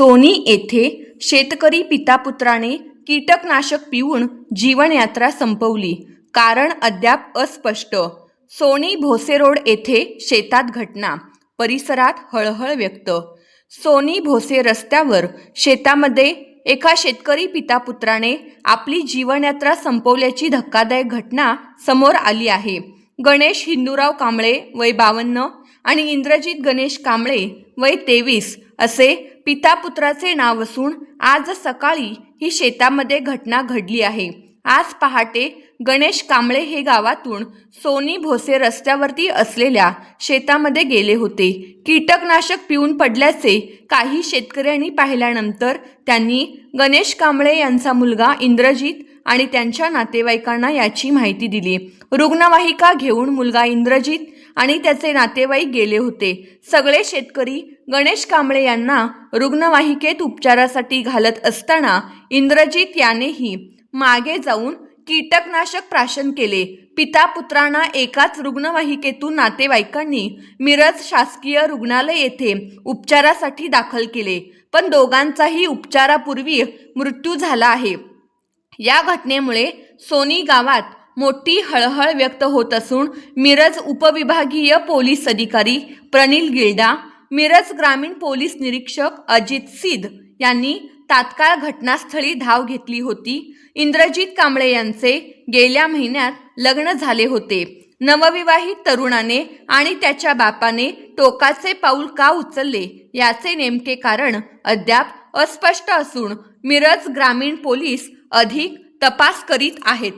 Sony येथे शेतकरी पितापुत्राने कीटकनाशक पिऊन जीवनयात्रा संपवली कारण अद्याप अस्पष्ट. सोनी भोसे रोड येथे शेतात घटना परिसरात हळहळ व्यक्त. सोनी भोसे रस्त्यावर शेतामध्ये एका शेतकरी पितापुत्राने आपली जीवनयात्रा संपवल्याची धक्कादायक घटना समोर आली आहे. गणेश हिंदूराव कांबळे वय बावन्न आणि इंद्रजित गणेश कांबळे वय तेवीस असे पितापुत्राचे नाव असून आज सकाळी ही शेतामध्ये घटना घडली आहे. आज पहाटे गणेश कांबळे हे गावातून सोनी भोसे रस्त्यावरती असलेल्या शेतामध्ये गेले होते. कीटकनाशक पिऊन पडल्याचे काही शेतकऱ्यांनी पाहिल्यानंतर त्यांनी गणेश कांबळे यांचा मुलगा इंद्रजित आणि त्यांच्या नातेवाईकांना याची माहिती दिली. रुग्णवाहिका घेऊन मुलगा इंद्रजित आणि त्याचे नातेवाईक गेले होते. सगळे शेतकरी गणेश कांबळे यांना रुग्णवाहिकेत उपचारासाठी घालत असताना इंद्रजीत यानेही मागे जाऊन कीटकनाशक प्राशन केले. पिता पुत्रांना एकाच रुग्णवाहिकेतून नातेवाईकांनी मिरज शासकीय रुग्णालय येथे उपचारासाठी दाखल केले. पण दोघांचाही उपचारापूर्वी मृत्यू झाला आहे. या घटनेमुळे सोनी गावात मोठी हळहळ व्यक्त होत असून मिरज उपविभागीय पोलीस अधिकारी प्रनिल गिल्डा मिरज ग्रामीण पोलीस निरीक्षक अजित सिद यांनी तात्काळ घटनास्थळी धाव घेतली होती. इंद्रजित कांबळे यांचे गेल्या महिन्यात लग्न झाले होते. नवविवाहित तरुणाने आणि त्याच्या बापाने टोकाचे पाऊल का उचलले याचे नेमके कारण अद्याप अस्पष्ट असून मिरज ग्रामीण पोलीस अधिक तपास करीत आहेत.